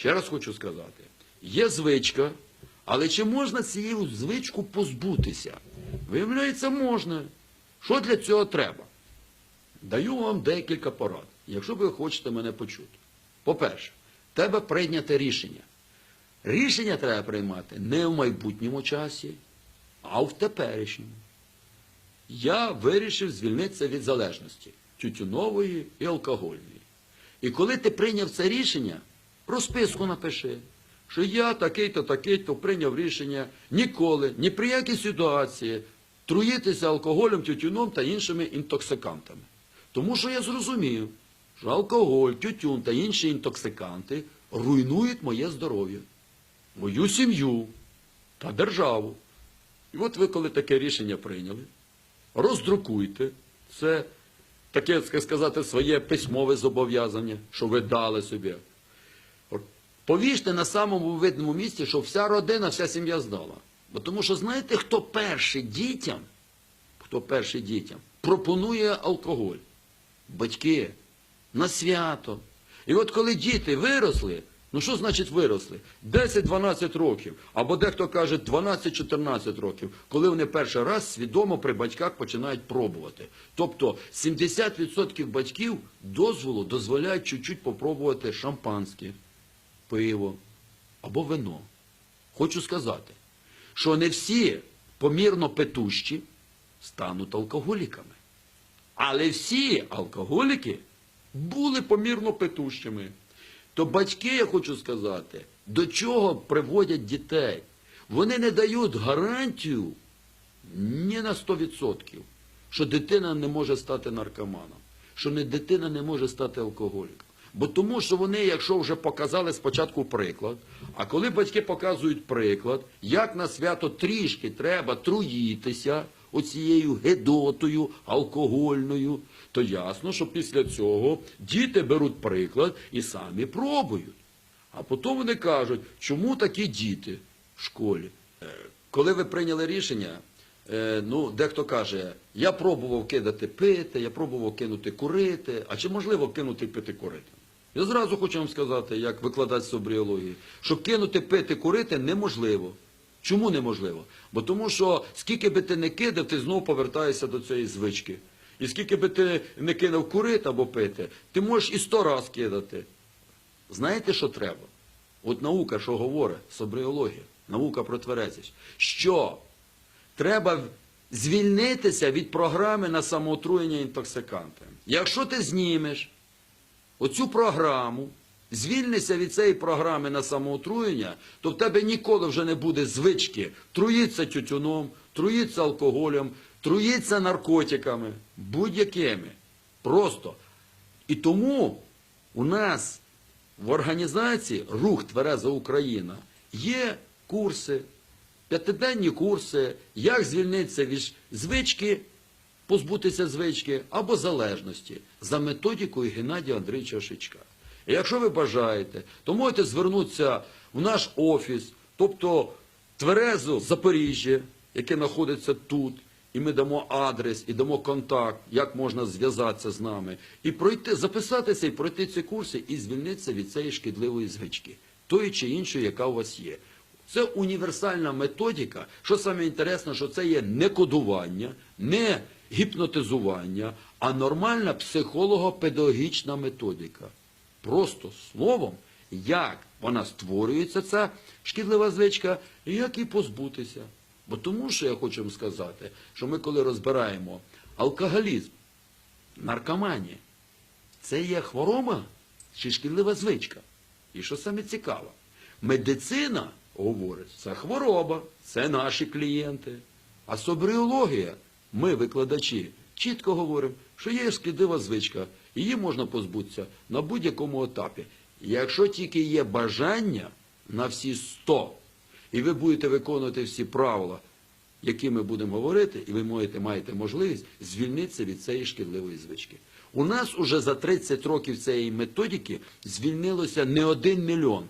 ще раз хочу сказати, є звичка, але чи можна цією звичку позбутися? Виявляється, можна. Що для цього треба? Даю вам декілька порад, якщо ви хочете мене почути. По-перше, треба прийняти рішення. Рішення треба приймати не в майбутньому часі, а в теперішньому. Я вирішив звільнитися від залежності тютюнової і алкогольної. І коли ти прийняв це рішення, розписку напиши, що я такий-то, такий-то прийняв рішення ніколи, ні при якій ситуації труїтися алкоголем, тютюном та іншими інтоксикантами. Тому що я зрозумів, що алкоголь, тютюн та інші інтоксиканти руйнують моє здоров'я, мою сім'ю та державу. І от ви, коли таке рішення прийняли, роздрукуйте це таке, так сказати, своє письмове зобов'язання, що ви дали собі. Повіжте на самому видному місці, що вся родина, вся сім'я здала. Бо тому що знаєте, хто перший дітям, хто перший дітям пропонує алкоголь? Батьки на свято. І от коли діти виросли, ну що значить виросли? 10-12 років, або дехто каже 12-14 років, коли вони перший раз свідомо при батьках починають пробувати. Тобто 70% батьків дозволу дозволяють чуть-чуть попробувати шампанське, пиво або вино. Хочу сказати, що не всі помірно петущі стануть алкоголіками. Але всі алкоголіки були помірно петущими. То батьки, я хочу сказати, до чого приводять дітей? Вони не дають гарантію ні на 100%, що дитина не може стати наркоманом, що дитина не може стати алкоголіком. Бо тому, що вони, якщо вже показали спочатку приклад, а коли батьки показують приклад, як на свято трішки треба труїтися оцією гедотою алкогольною, то ясно, що після цього діти беруть приклад і самі пробують. А потім вони кажуть, чому такі діти в школі? Е, Коли ви прийняли рішення, е, ну, дехто каже, я пробував кидати пити, я пробував кинути курити, а чи можливо кинути пити курити? Я зразу хочу вам сказати, як викладач з обріології, що кинути пити курити неможливо. Чому неможливо? Бо тому що скільки би ти не кидав, ти знову повертаєшся до цієї звички. І скільки би ти не кинув курити або пити, ти можеш і сто раз кидати. Знаєте, що треба? От наука, що говорить, собріологія, наука про тверезість, що треба звільнитися від програми на самоотруєння інтоксикантами. Якщо ти знімеш оцю програму, звільнися від цієї програми на самоотруєння, то в тебе ніколи вже не буде звички труїться тютюном, труїться алкоголем, труїться наркотиками, будь-якими. Просто. І тому у нас в організації Рух Твереза Україна є курси, п'ятиденні курси, як звільнитися від звички, позбутися звички або залежності за методикою Геннадія Андрійовича Шичка. І якщо ви бажаєте, то можете звернутися в наш офіс, тобто Тверезо Запоріжжя, яке знаходиться тут, і ми дамо адрес, і дамо контакт, як можна зв'язатися з нами, і пройти, записатися і пройти ці курси, і звільнитися від цієї шкідливої звички, тої чи іншої, яка у вас є. Це універсальна методика. Що саме інтересне, що це є не кодування, не гіпнотизування, а нормальна психолого-педагогічна методика. Просто словом, як вона створюється, ця шкідлива звичка, і як її позбутися. Бо тому що я хочу вам сказати, що ми коли розбираємо алкоголізм, наркоманія, це є хвороба чи шкідлива звичка. І що саме цікаво, медицина говорить, це хвороба, це наші клієнти. А собріологія, ми, викладачі, чітко говоримо, що є шкідлива звичка, її можна позбутися на будь-якому етапі. Якщо тільки є бажання на всі 100, і ви будете виконувати всі правила, які ми будемо говорити, і ви можете, маєте можливість звільнитися від цієї шкідливої звички. У нас уже за 30 років цієї методики звільнилося не один мільйон,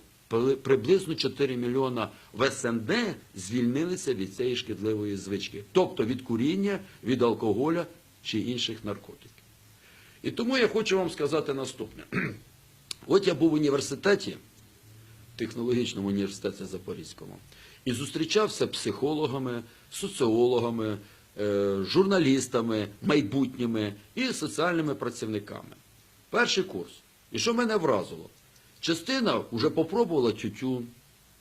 приблизно 4 мільйона в СНД звільнилися від цієї шкідливої звички, тобто від куріння, від алкоголя чи інших наркотиків. І тому я хочу вам сказати наступне. От я був в університеті технологічному університеті Запорізькому. І зустрічався психологами, соціологами, е, журналістами, майбутніми і соціальними працівниками. Перший курс. І що мене вразило? Частина вже попробувала тютюн,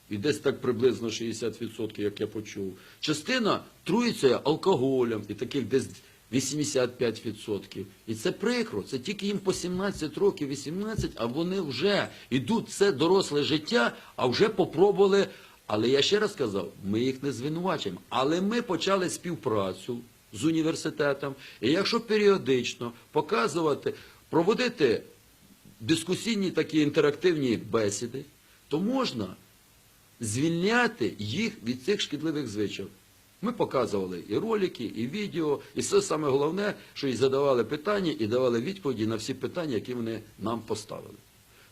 і десь так приблизно 60%, як я почув. Частина труїться алкоголем, і таких десь 85%. І це прикро, це тільки їм по 17 років, 18, а вони вже йдуть це доросле життя, а вже попробували. Але я ще раз сказав, ми їх не звинувачуємо. Але ми почали співпрацю з університетом, і якщо періодично показувати, проводити дискусійні такі інтерактивні бесіди, то можна звільняти їх від цих шкідливих звичок. Ми показували і ролики, і відео, і все саме головне, що і задавали питання, і давали відповіді на всі питання, які вони нам поставили.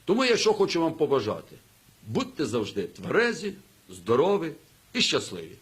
Тому я що хочу вам побажати. Будьте завжди тверезі, здорові і щасливі.